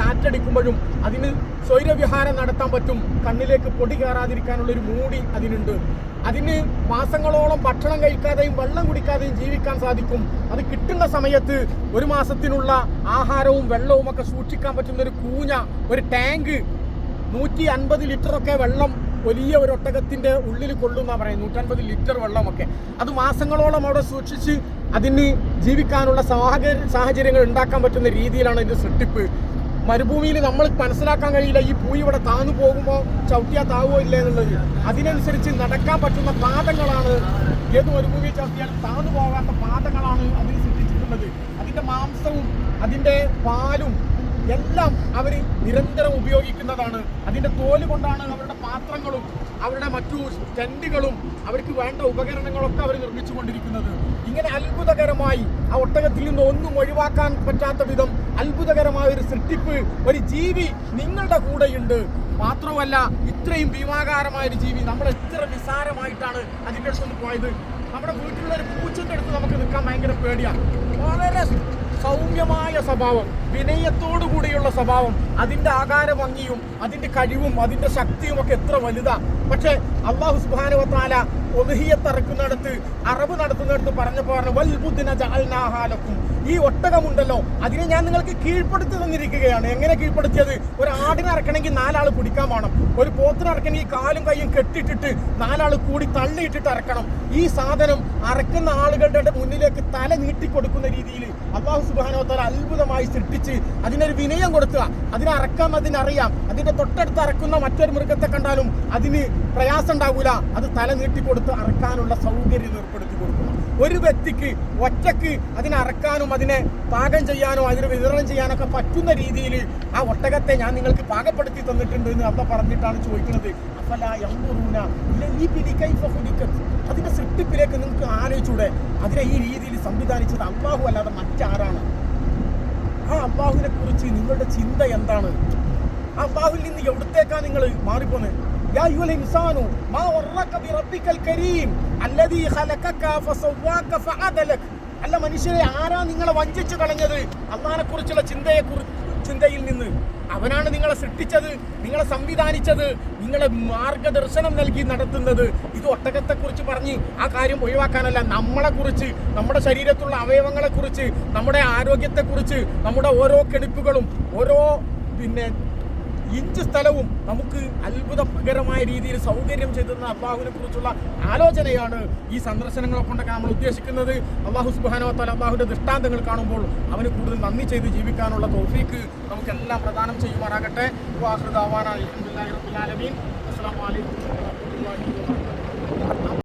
കാറ്റടിക്കുമ്പോഴും അതിന് സ്വൈരവിഹാരം നടത്താൻ പറ്റും. കണ്ണിലേക്ക് പൊടി കയറാതിരിക്കാനുള്ള ഒരു മൂടി അതിനുണ്ട്. അതിന് മാസങ്ങളോളം ഭക്ഷണം കഴിക്കാതെയും വെള്ളം കുടിക്കാതെയും ജീവിക്കാൻ സാധിക്കും. അത് കിട്ടുന്ന സമയത്ത് ഒരു മാസത്തിനുള്ള ആഹാരവും വെള്ളവും ഒക്കെ സൂക്ഷിക്കാൻ പറ്റുന്ന ഒരു കൂഞ്ഞ ഒരു ടാങ്ക് നൂറ്റി അൻപത് ലിറ്ററൊക്കെ വെള്ളം വലിയ ഒരു ഒട്ടകത്തിന്റെ ഉള്ളിൽ കൊള്ളുന്ന പറയും നൂറ്റൻപത് ലിറ്റർ വെള്ളമൊക്കെ. അത് മാസങ്ങളോളം അവിടെ സൂക്ഷിച്ച് അതിന് ജീവിക്കാനുള്ള സാഹചര്യ സാഹചര്യങ്ങൾ ഉണ്ടാക്കാൻ പറ്റുന്ന രീതിയിലാണ് ഇതിന്റെ സൃഷ്ടിപ്പ്. മരുഭൂമിയിൽ നമ്മൾ മനസ്സിലാക്കാൻ കഴിയില്ല ഈ പൂയി ഇവിടെ താന്നു പോകുമ്പോൾ ചവിട്ടിയാ ഇല്ല എന്നുള്ളത്. അതിനനുസരിച്ച് നടക്കാൻ പറ്റുന്ന പാദങ്ങളാണ്. ഏത് മരുഭൂമിയിൽ ചവിട്ടിയാൽ താന്നു പോകാത്ത പാദങ്ങളാണ് അതിൽ സൃഷ്ടിച്ചിട്ടുള്ളത്. അതിന്റെ മാംസവും അതിന്റെ പാലും എല്ലാം അവർ നിരന്തരം ഉപയോഗിക്കുന്നതാണ്. അതിന്റെ തോൽ കൊണ്ടാണ് അവരുടെ പാത്രങ്ങളും അവരുടെ മറ്റു ടെന്റുകളും അവർക്ക് വേണ്ട ഉപകരണങ്ങളൊക്കെ അവർ നിർമ്മിച്ചു നിർമ്മിച്ചുകൊണ്ടിരിക്കുന്നത്. ഇങ്ങനെ അത്ഭുതകരമായി ആ ഒട്ടകത്തിൽ നിന്ന് ഒന്നും ഒഴിവാക്കാൻ പറ്റാത്ത വിധം അത്ഭുതകരമായ ഒരു സൃഷ്ടിപ്പ് ഒരു ജീവി നിങ്ങളുടെ കൂടെയുണ്ട്. മാത്രമല്ല ഇത്രയും ഭീമാകാരമായ ഒരു ജീവി നമ്മൾ എത്ര നിസാരമായിട്ടാണ് അതിന്റെ അടുത്ത് പോയത്. നമ്മുടെ വീട്ടിലുള്ള ഒരു പൂച്ചന്റെ അടുത്ത് നമുക്ക് നിൽക്കാൻ ഭയങ്കര പേടിയാണ് വളരെ സൗമ്യമായ സ്വഭാവം വിനയത്തോടു കൂടിയുള്ള സ്വഭാവം അതിന്റെ ആകാര ഭംഗിയും അതിന്റെ കഴിവും അതിന്റെ ശക്തിയും ഒക്കെ എത്ര വലുതാ. പക്ഷെ അള്ളാഹു സുബാനുവത്താല ഒതുഹിയത്തിറക്കുന്നിടത്ത് അറബ് നടത്തുന്നിടത്ത് പറഞ്ഞപ്പോൾ പറഞ്ഞു വൽബുദ്ദിന ഈ ഒട്ടകമുണ്ടല്ലോ അതിനെ ഞാൻ നിങ്ങൾക്ക് കീഴ്പ്പെടുത്തി തന്നിരിക്കുകയാണ്. എങ്ങനെ കീഴ്പ്പെടുത്തിയത്? ഒരു ആടിനെ ഇറക്കണമെങ്കിൽ നാലാൾ കുടിക്കാൻ വേണം. ഒരു പോത്തിനെ ഇറക്കണമെങ്കിൽ കാലും കൈയും കെട്ടിട്ടിട്ട് നാലാൾ കൂടി തള്ളിയിട്ടിട്ട് ഇറക്കണം ഈ സാധനം അറക്കുന്ന ആളുകളുടെ മുന്നിലേക്ക് തല നീട്ടിക്കൊടുക്കുന്ന രീതിയിൽ അള്ളാഹു സുബാനോത്താൽ അത്ഭുതമായി സൃഷ്ടിച്ച് അതിനൊരു വിനയം കൊടുക്കുക. അതിനെ അറക്കാൻ അതിനറിയാം. അതിന്റെ തൊട്ടടുത്ത് അറക്കുന്ന മറ്റൊരു മൃഗത്തെ കണ്ടാലും അതിന് പ്രയാസം ഉണ്ടാകൂല അത് തല നീട്ടിക്കൊടുത്ത് അറക്കാനുള്ള സൗകര്യം ഏർപ്പെടുത്തി കൊടുക്കണം. ഒരു വ്യക്തിക്ക് ഒറ്റയ്ക്ക് അതിനെ അറക്കാനും അതിനെ പാകം ചെയ്യാനോ അതിന് വിതരണം ചെയ്യാനൊക്കെ പറ്റുന്ന രീതിയിൽ ആ ഒട്ടകത്തെ ഞാൻ നിങ്ങൾക്ക് പാകപ്പെടുത്തി തന്നിട്ടുണ്ട് എന്ന് അമ്മ പറഞ്ഞിട്ടാണ് ചോദിക്കുന്നത്. അതിന്റെ സൃഷ്ടിപ്പിലേക്ക് നിങ്ങൾക്ക് ആലോചിച്ചൂടെ. അതിനെ ഈ രീതിയിൽ സംവിധാനിച്ചത് അള്ളാഹു അല്ലാതെ മറ്റാരാണ്? ആ അള്ളാഹുവിനെ കുറിച്ച് നിങ്ങളുടെ ചിന്ത എന്താണ്? ആ അള്ളാഹുവിൽ നിന്ന് എവിടത്തേക്കാണ് നിങ്ങൾ മാറിപ്പോന്നെ? യാ أيها الإنسان ما ورك بربك الكريم الذي خلقك ഫസവ്വാക فعدلك. അല്ല മനുഷ്യരെ ആരാ നിങ്ങളെ വഞ്ചിച്ചു കളഞ്ഞത്? അള്ളാഹിനെ കുറിച്ചുള്ള ചിന്തയെ ചിന്തയിൽ നിന്ന്. അവനാണ് നിങ്ങളെ സൃഷ്ടിച്ചത് നിങ്ങളെ സംവിധാനിച്ചത് നിങ്ങളെ മാർഗദർശനം നൽകി നടത്തുന്നത്. ഇത് ഒട്ടകത്തെ കുറിച്ച് പറഞ്ഞ് ആ കാര്യം ഒഴിവാക്കാനല്ല. നമ്മളെ കുറിച്ച് നമ്മുടെ ശരീരത്തുള്ള അവയവങ്ങളെ കുറിച്ച് നമ്മുടെ ആരോഗ്യത്തെ കുറിച്ച് നമ്മുടെ ഓരോ കെടുപ്പുകളും ഓരോ പിന്നെ ഇഞ്ച് സ്ഥലവും നമുക്ക് അത്ഭുതകരമായ രീതിയിൽ സൗകര്യം ചെയ്തുന്ന അള്ളാഹുവിനെ കുറിച്ചുള്ള ആലോചനയാണ് ഈ സന്ദർശനങ്ങളെ കൊണ്ടൊക്കെ നമ്മൾ ഉദ്ദേശിക്കുന്നത്. അള്ളാഹു സുബാനോത്താൽ അള്ളാഹുവിന്റെ ദൃഷ്ടാന്തങ്ങൾ കാണുമ്പോൾ അവന് കൂടുതൽ നന്ദി ചെയ്ത് ജീവിക്കാനുള്ള തോഫീക്ക് നമുക്കെല്ലാം പ്രദാനം ചെയ്യുമാറാകട്ടെ. അസ്സാം വലൈക്കും